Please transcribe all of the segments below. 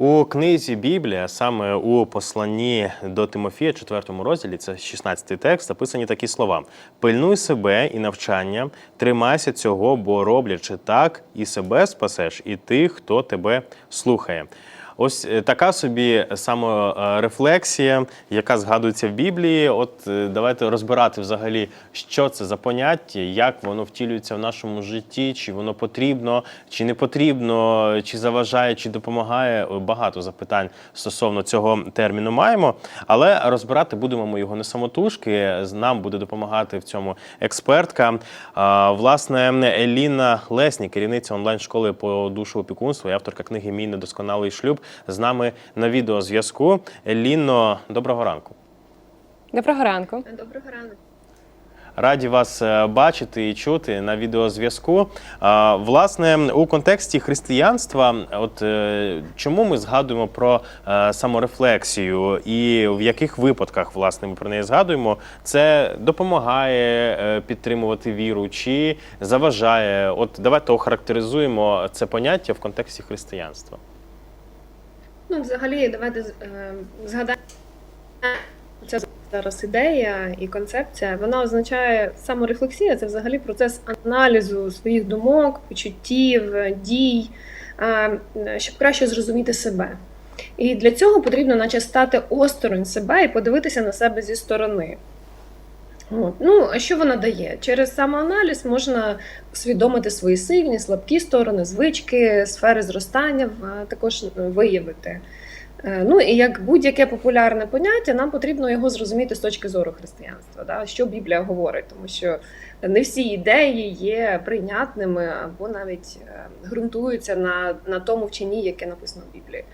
У книзі Біблія, саме у посланні до Тимофія, 4 розділі, це 16 текст, записані такі слова: пильнуй себе і навчання, тримайся цього, бо роблячи так, і себе спасеш, і тих, хто тебе слухає. Ось е, така собі саморефлексія, яка згадується в Біблії. От е, давайте розбирати взагалі, що це за поняття, як воно втілюється в нашому житті, чи воно потрібно, чи не потрібно, чи заважає, чи допомагає. Багато запитань стосовно цього терміну маємо. Але розбирати будемо ми його не самотужки. Нам буде допомагати в цьому експертка. Власне, Еліна Лесні, керівниця онлайн-школи по душу опікунства і авторка книги Мій недосконалий шлюб з нами на відеозв'язку. Еліно, доброго ранку. Доброго ранку. Доброго ранку. Раді вас е, бачити і чути на відеозв'язку. Власне, у контексті християнства, от е, чому ми згадуємо про е, саморефлексію, і в яких випадках власне ми про неї згадуємо, це допомагає е, підтримувати віру чи заважає? От давайте охарактеризуємо це поняття в контексті християнства. Ну, взагалі, давайте е, згадаємо. Ця зараз ідея і концепція, вона означає саморефлексія, це взагалі процес аналізу своїх думок, почуттів, дій, щоб краще зрозуміти себе. І для цього потрібно, наче, стати осторонь себе і подивитися на себе зі сторони. От. Ну, а що вона дає? Через самоаналіз можна усвідомити свої сильні, слабкі сторони, звички, сфери зростання, в- також е, виявити. Е, Ну і як будь-яке популярне поняття, нам потрібно його зрозуміти з точки зору християнства, да? що Біблія говорить, тому що не всі ідеї є прийнятними або навіть е, ґрунтуються на, на тому вченні, яке написано в Біблії.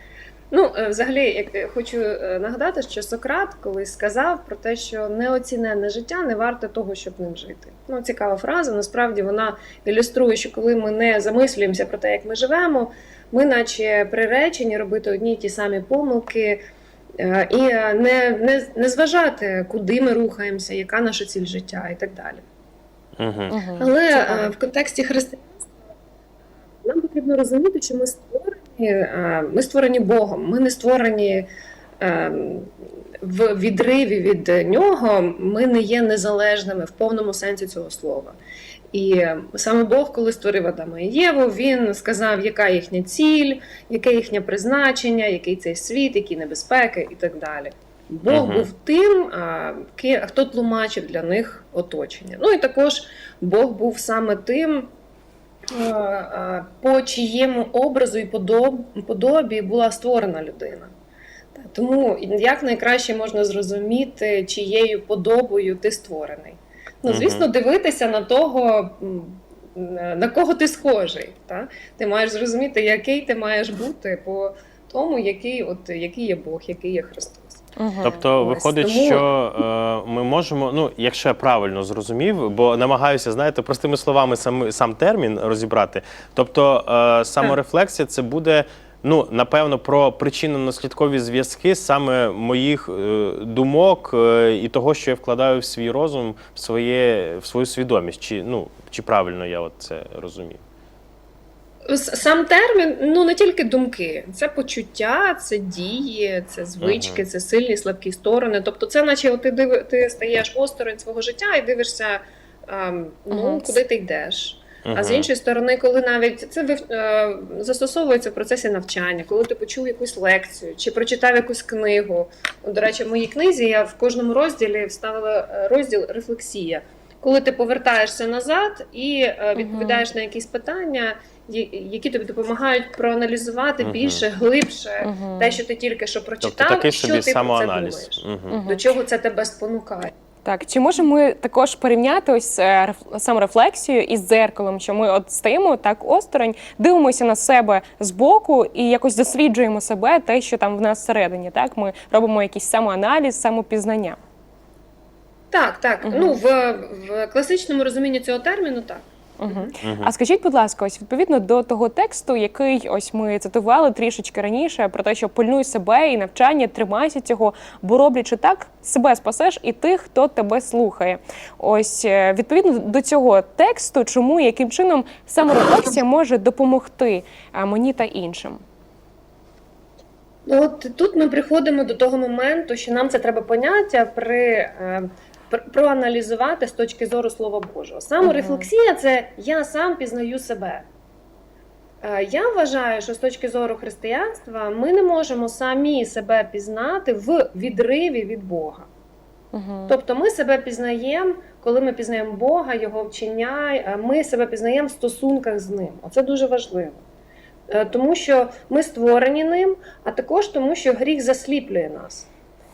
Ну, е, взагалі, як хочу е, нагадати, що Сократ колись сказав про те, що неоціненне життя не варте того, щоб ним жити. Ну, цікава фраза. Насправді вона ілюструє, що коли ми не замислюємося про те, як ми живемо, ми, наче приречені робити одні й ті самі помилки. е, І не, не, не зважати, куди ми рухаємося, яка наша ціль життя і так далі. Угу. Але е, в контексті християнства нам потрібно розуміти, що ми створені, ми створені Богом, ми не створені е, в відриві від нього, ми не є незалежними в повному сенсі цього слова. І е, саме Бог, коли створив Адама і Єву, він сказав, яка їхня ціль, яке їхнє призначення, який цей світ, які небезпеки і так далі. Бог Мгм. був тим, хто тлумачив для них оточення. Ну і також Бог був саме тим, по чиєму образу і подобі була створена людина. Тому як найкраще можна зрозуміти, чиєю подобою ти створений. Ну, звісно, дивитися на того, на кого ти схожий. Та? Ти маєш зрозуміти, який ти маєш бути по тому, який, от, який є Бог, який є Христос. Угу. Тобто виходить, тому- що е, ми можемо, ну якщо я правильно зрозумів, бо намагаюся, знаєте, простими словами сам, сам термін розібрати. Тобто е, саморефлексія це буде. Ну, напевно, про причинно-наслідкові зв'язки саме моїх е, думок е, і того, що я вкладаю в свій розум, в своє в свою свідомість. Чи ну чи правильно я от це розумію? Сам термін ну не тільки думки, це почуття, це дії, це звички, Мгм. це сильні слабкі сторони. Тобто, це наче от ти диви, ти стаєш осторонь свого життя і дивишся, ем, ну Мгм. куди ти йдеш. А з іншої сторони, коли навіть це вив- е, застосовується в процесі навчання, коли ти почув якусь лекцію чи прочитав якусь книгу. До речі, в моїй книзі я в кожному розділі вставила е, розділ рефлексія. Коли ти повертаєшся назад і е, відповідаєш на якісь питання, які тобі допомагають проаналізувати більше, глибше те, що ти тільки що прочитав, Тобто такий і що собі ти про це самоаналіз. думаєш. Мгм. До чого це тебе спонукає? Так, чи можемо ми також порівняти ось е, реф- саморефлексію із дзеркалом, що ми от стоїмо так осторонь, дивимося на себе збоку і якось досліджуємо себе, те, що там в нас всередині. Так, ми робимо якийсь самоаналіз, самопізнання. Так, так. Мгм. Ну в, в класичному розумінні цього терміну так. Угу. Мгм. А скажіть, будь ласка, ось відповідно до того тексту, який ось ми цитували трішечки раніше, про те, що пильнуй себе і навчання, тримайся цього, бо роблячи так, себе спасеш і тих, хто тебе слухає. Ось е, відповідно до цього тексту, чому і яким чином саморефлексія може допомогти мені та іншим? Ну, От тут ми приходимо до того моменту, що нам це треба поняття при, е, проаналізувати з точки зору Слова Божого. Саморефлексія це я сам пізнаю себе. Е, Я вважаю, що з точки зору християнства ми не можемо самі себе пізнати в відриві від Бога. Угу. Тобто ми себе пізнаємо, коли ми пізнаємо Бога, Його вчення, е, ми себе пізнаємо в стосунках з ним. Оце дуже важливо. Е, Тому що ми створені ним, а також тому, що гріх засліплює нас.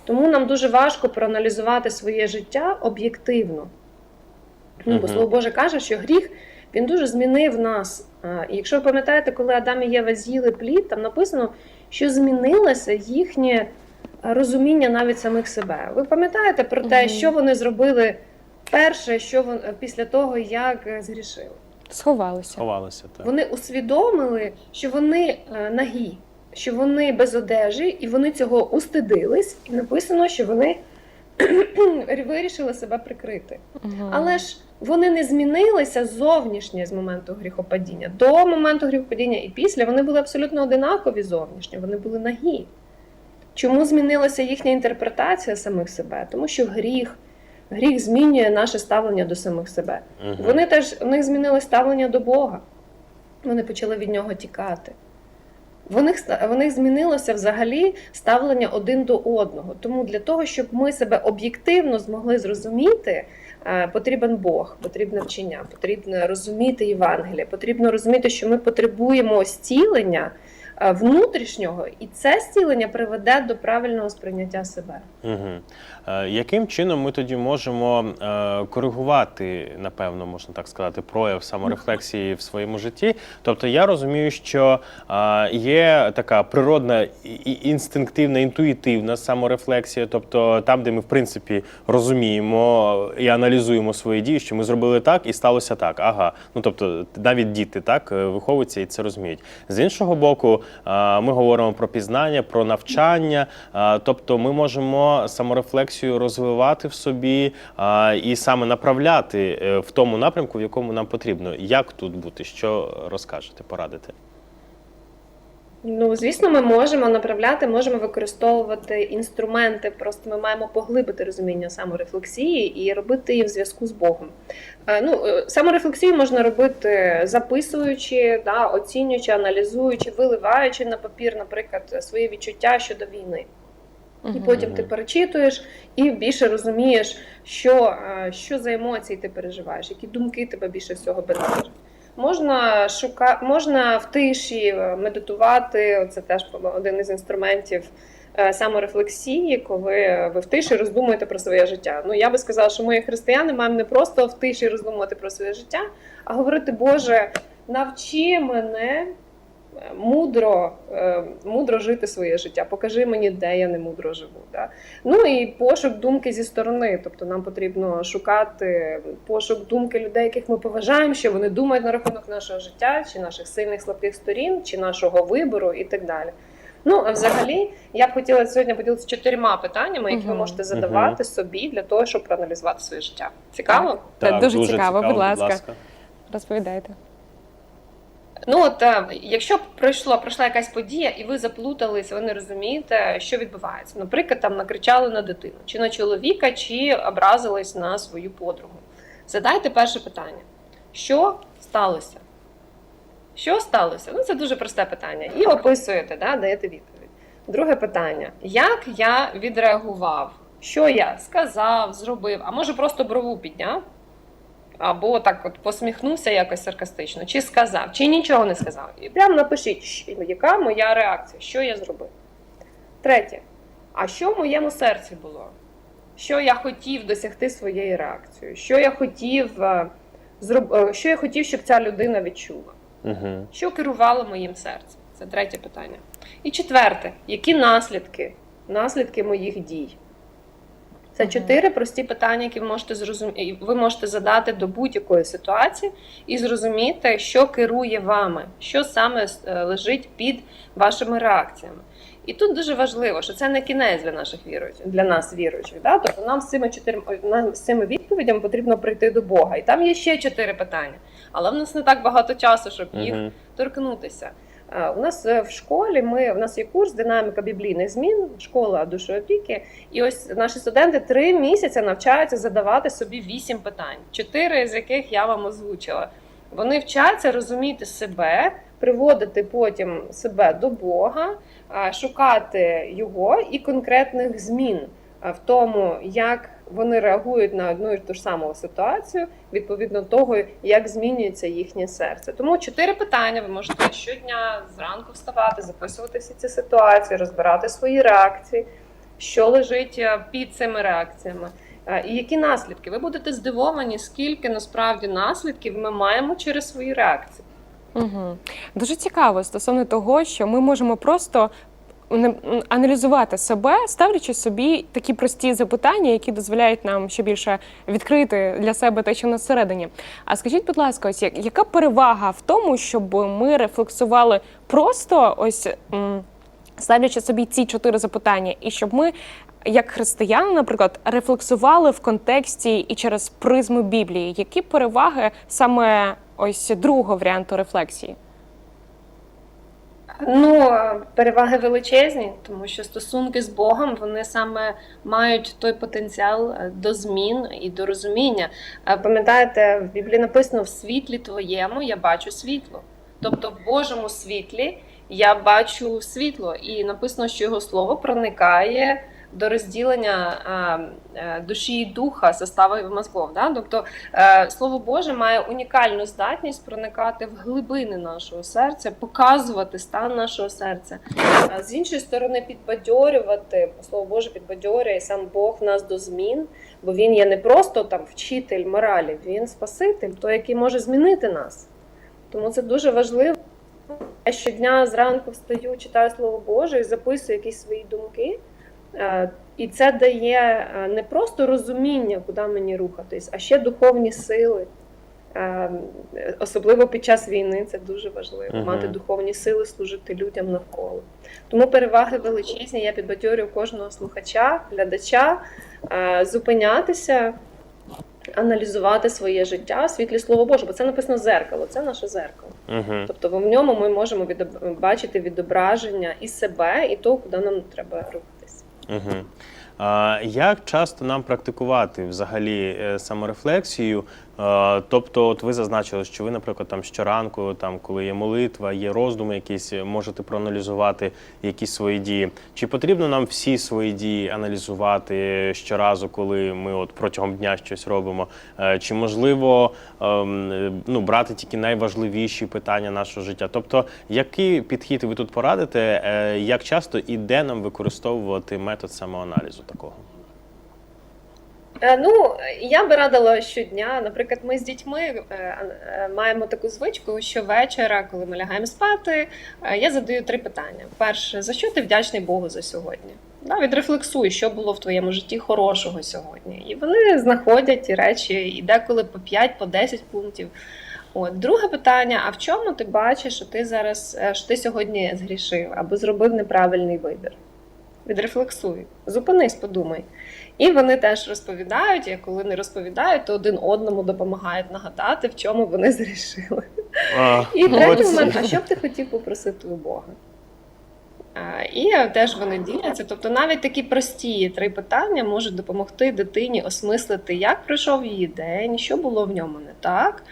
Тому нам дуже важко проаналізувати своє життя об'єктивно. Ну, бо Слово Боже каже, що гріх він дуже змінив нас. Е, І якщо ви пам'ятаєте, коли Адам і Єва з'їли плід, там написано, що змінилося їхнє розуміння навіть самих себе. Ви пам'ятаєте про те, що вони зробили перше, що вон, після того, як е, згрішили? Сховалися. Ховалися так. Вони усвідомили, що вони е, нагі, що вони без одежі, і вони цього устидились, і написано, що вони вирішили себе прикрити. Мгм. Але ж вони не змінилися зовнішнє з моменту гріхопадіння. До моменту гріхопадіння і після вони були абсолютно одинакові зовнішньо, вони були нагі. Чому змінилася їхня інтерпретація самих себе? Тому що гріх, гріх змінює наше ставлення до самих себе. Мгм. Вони теж у них змінилось ставлення до Бога. Вони почали від нього тікати. В них, в них змінилося взагалі ставлення один до одного. Тому для того, щоб ми себе об'єктивно змогли зрозуміти, е, потрібен Бог, потрібне вчення, потрібно розуміти Євангеліє, потрібно розуміти, що ми потребуємо зцілення внутрішнього, і це зцілення приведе до правильного сприйняття себе. Угу. Е, яким чином ми тоді можемо е, коригувати, напевно, можна так сказати, прояв саморефлексії в своєму житті? Тобто я розумію, що е, є така природна і- інстинктивна, інтуїтивна саморефлексія, тобто там, де ми в принципі розуміємо і аналізуємо свої дії, що ми зробили так і сталося так. Ага, ну тобто навіть діти так е, виховуються і це розуміють. З іншого боку, е, ми говоримо про пізнання, про навчання. Тобто, ми можемо саморефлексію розвивати в собі і саме направляти е, в тому напрямку, в якому нам потрібно. Як тут бути? Що розкажете, порадите? Ну, звісно, ми можемо направляти, можемо використовувати інструменти. Просто ми маємо поглибити розуміння саморефлексії і робити її в зв'язку з Богом. Е, Ну, е, саморефлексію можна робити записуючи, да, оцінюючи, аналізуючи, виливаючи на папір, наприклад, свої відчуття щодо війни. І потім ти перечитуєш і більше розумієш, що, е, що за емоції ти переживаєш, які думки тебе більше всього бентежать. Можна шука... можна в тиші е, медитувати. Це теж один із інструментів е, саморефлексії, коли ви в тиші роздумуєте про своє життя. Ну я би сказала, що ми, християни, маємо не просто в тиші роздумувати про своє життя, а говорити, Боже, навчи мене мудро, е, мудро жити своє життя. Покажи мені, де я не мудро живу. Да? Ну і пошук думки зі сторони. Тобто нам потрібно шукати пошук думки людей, яких ми поважаємо, що вони думають на рахунок нашого життя, чи наших сильних слабких сторін, чи нашого вибору, і так далі. Ну, а взагалі, я б хотіла сьогодні поділитися чотирма питаннями, які ви можете задавати собі для того, щоб проаналізувати своє життя. Цікаво? Так, дуже цікаво, будь ласка. Розповідайте. Ну от е, якщо пройшло, пройшла якась подія, і ви заплутались, ви не розумієте, що відбувається. Наприклад, там накричали на дитину, чи на чоловіка, чи образились на свою подругу. Задайте перше питання: що сталося? Що сталося? Ну, це дуже просте питання. І описуєте, да, даєте відповідь. Друге питання: як я відреагував? Що я сказав, зробив, а може просто брову підняв? Або так от посміхнувся якось саркастично, чи сказав, чи нічого не сказав. І прямо напишіть, яка моя реакція, що я зробив. Третє. А що в моєму серці було? Що я хотів досягти своєю реакцією? Що я хотів, е, е, що я хотів, щоб ця людина відчула? Угу. Що керувало моїм серцем? Це третє питання. І четверте, які наслідки? Наслідки моїх дій. Це чотири прості питання, які ви можете зрозуміти, ви можете задати до будь-якої ситуації і зрозуміти, що керує вами, що саме е, лежить під вашими реакціями. І тут дуже важливо, що це не кінець для наших віруючих, для нас віруючих. Да? Тобто нам з цими чотирма нам з цими відповідями потрібно прийти до Бога. І там є ще чотири питання. Але в нас не так багато часу, щоб їх торкнутися. У нас е, в школі ми у нас є курс динаміка біблійних змін, школа душоопіки. І ось наші студенти три місяці навчаються задавати собі вісім питань, чотири з яких я вам озвучила. Вони вчаться розуміти себе, приводити потім себе до Бога, шукати його і конкретних змін в тому, як вони реагують на одну і ту ж саму ситуацію, відповідно того, як змінюється їхнє серце. Тому чотири питання ви можете щодня зранку вставати, записувати всі ці ситуації, розбирати свої реакції, що лежить е, під цими реакціями. Е, І які наслідки? Ви будете здивовані, скільки насправді наслідків ми маємо через свої реакції. Угу. Дуже цікаво стосовно того, що ми можемо просто аналізувати себе, ставлячи собі такі прості запитання, які дозволяють нам ще більше відкрити для себе те, що в нас всередині. А скажіть, будь ласка, ось яка перевага в тому, щоб ми рефлексували просто ось. Ставлячи собі ці чотири запитання, і щоб ми, як християни, наприклад, рефлексували в контексті і через призму Біблії, які переваги саме ось другого варіанту рефлексії? Ну, переваги величезні, тому що стосунки з Богом вони саме мають той потенціал е, до змін і до розуміння. Е, Пам'ятаєте, в Біблії написано в світлі твоєму я бачу світло. Тобто в Божому світлі я бачу світло, і написано, що його слово проникає до розділення е, душі і духа, состави мозков. Да? Тобто Е, Слово Боже має унікальну здатність проникати в глибини нашого серця, показувати стан нашого серця. А З іншої сторони, підбадьорювати Слово Боже підбадьорює сам Бог нас до змін, бо він є не просто там вчитель моралі, він спаситель, той, який може змінити нас. Тому це дуже важливо. Я щодня зранку встаю, читаю Слово Боже і записую якісь свої думки. Е, І це дає е, не просто розуміння, куди мені рухатись, а ще духовні сили. Е, Особливо під час війни це дуже важливо Мгм. мати духовні сили, служити людям навколо. Тому переваги величезні. Я підбадьорюю кожного слухача, глядача зупинятися, аналізувати своє життя в світлі Слова Боже, бо це написано зеркало, це наше зеркало. Угу. Тобто в ньому ми можемо бачити відображення і себе, і того, куди нам треба рухатись. Угу. Як часто нам практикувати взагалі е, саморефлексію? Тобто, от ви зазначили, що ви, наприклад, там щоранку, там, коли є молитва, є роздуми якісь, е, можете проаналізувати якісь свої дії. Чи потрібно нам всі свої дії аналізувати щоразу, коли ми от протягом дня щось робимо? Е, Чи можливо ем, е, ну, брати тільки найважливіші питання нашого життя? Тобто, який підхід ви тут порадите, е, як часто і де нам використовувати метод самоаналізу такого? Е, Ну, я би радила щодня. Наприклад, ми з дітьми е, е, маємо таку звичку, що вечора, коли ми лягаємо спати, я задаю три питання. Перше, за що ти вдячний Богу за сьогодні? Да, відрефлексуй, що було в твоєму житті хорошого сьогодні. І вони знаходять ті речі, і деколи по 5, по 10 пунктів. От друге питання: а в чому ти бачиш, що ти зараз що ти сьогодні згрішив або зробив неправильний вибір? Відрефлексуй, зупинись, подумай. І вони теж розповідають, і коли не розповідають, то один одному допомагають нагадати, в чому вони зрішили. А, І третій момент, а що б ти хотів попросити у Бога? А, І теж вони діляться. Тобто навіть такі прості три питання можуть допомогти дитині осмислити, як пройшов її день, що було в ньому не так,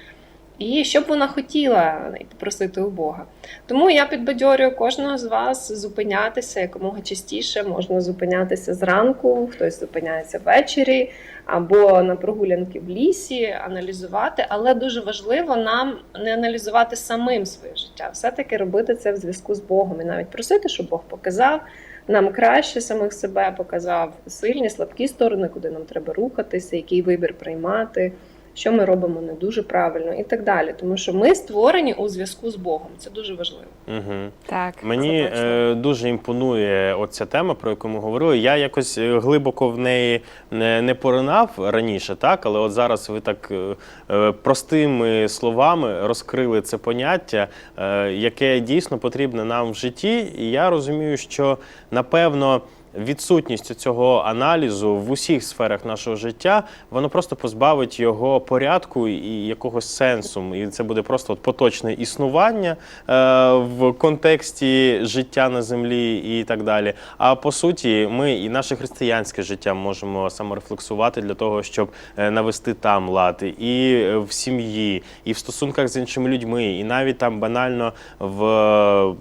і що б вона хотіла попросити у Бога. Тому я підбадьорюю кожного з вас зупинятися якомога частіше. Можна зупинятися зранку, хтось зупиняється ввечері або на прогулянки в лісі, аналізувати. Але дуже важливо нам не аналізувати самим своє життя, все-таки робити це в зв'язку з Богом і навіть просити, щоб Бог показав. Нам краще самих себе показав сильні, слабкі сторони, куди нам треба рухатися, який вибір приймати, що ми робимо не дуже правильно і так далі. Тому що ми створені у зв'язку з Богом. Це дуже важливо. Угу. Так. Мені е, дуже імпонує оця тема, про яку ми говорили. Я якось е, глибоко в неї не, не поринав раніше, так, але от зараз ви так е, е, простими словами розкрили це поняття, е, яке дійсно потрібне нам в житті. І я розумію, що напевно відсутністю цього аналізу в усіх сферах нашого життя, воно просто позбавить його порядку і якогось сенсу. І це буде просто от поточне існування е, в контексті життя на землі і так далі. А по суті, ми і наше християнське життя можемо саморефлексувати для того, щоб е, навести там лад і е, в сім'ї, і в стосунках з іншими людьми, і навіть там банально в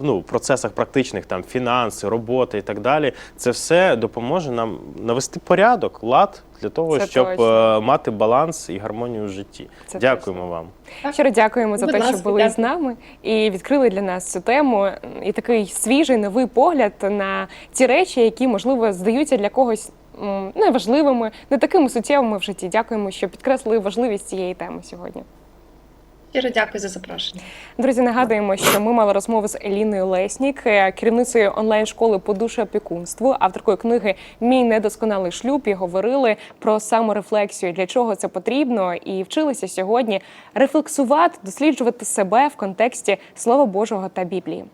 ну, процесах практичних, там фінанси, робота і так далі. Це все допоможе нам навести порядок, лад для того, Це щоб точно. е, мати баланс і гармонію в житті. Це Дякуємо вам. Щиро дякуємо за Будь те, що ласка, були дякую. з нами і відкрили для нас цю тему. І такий свіжий новий погляд на ті речі, які можливо здаються для когось м, неважливими, не такими суттєвими в житті. Дякуємо, що підкреслили важливість цієї теми сьогодні. Щиро дякую за запрошення. Друзі, нагадуємо, що ми мали розмову з Еліною Леснік, е, керівницею онлайн-школи по душеопікунству, авторкою книги Мій недосконалий шлюб і говорили про саморефлексію, для чого це потрібно, і вчилися сьогодні рефлексувати, досліджувати себе в контексті Слова Божого та Біблії.